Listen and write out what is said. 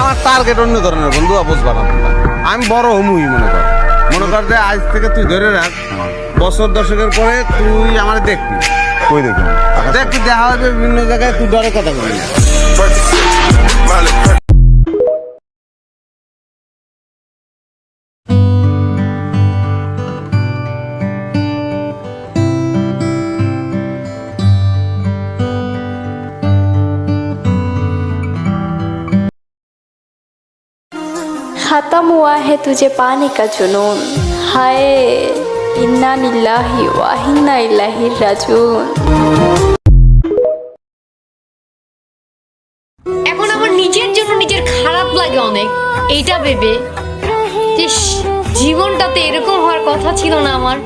আমার টার্গেট অন্য ধরনের বন্ধু বুঝবা না। আমি বড় হমুই মনে কর। মনে কর যে আজ থেকে তুই ধরে রাখ বছর দশকের পরে তুই আমার দেখবি। কই দেখবি? দেখবি দেখা হবে বিভিন্ন জায়গায় তুই ডরে কথা বলবি खत्म हुआ है तुझे पाने का जुनून हाय ইন্না নিল্লাহি वाहिन्ना ইল্লাহির রাজুন এখন আমার নিজের জন্য নিজের খারাপ লাগে অনেক। এইটা ভেবে। যে জীবনটাতে এরকম হওয়ার কথা ছিল না আমার।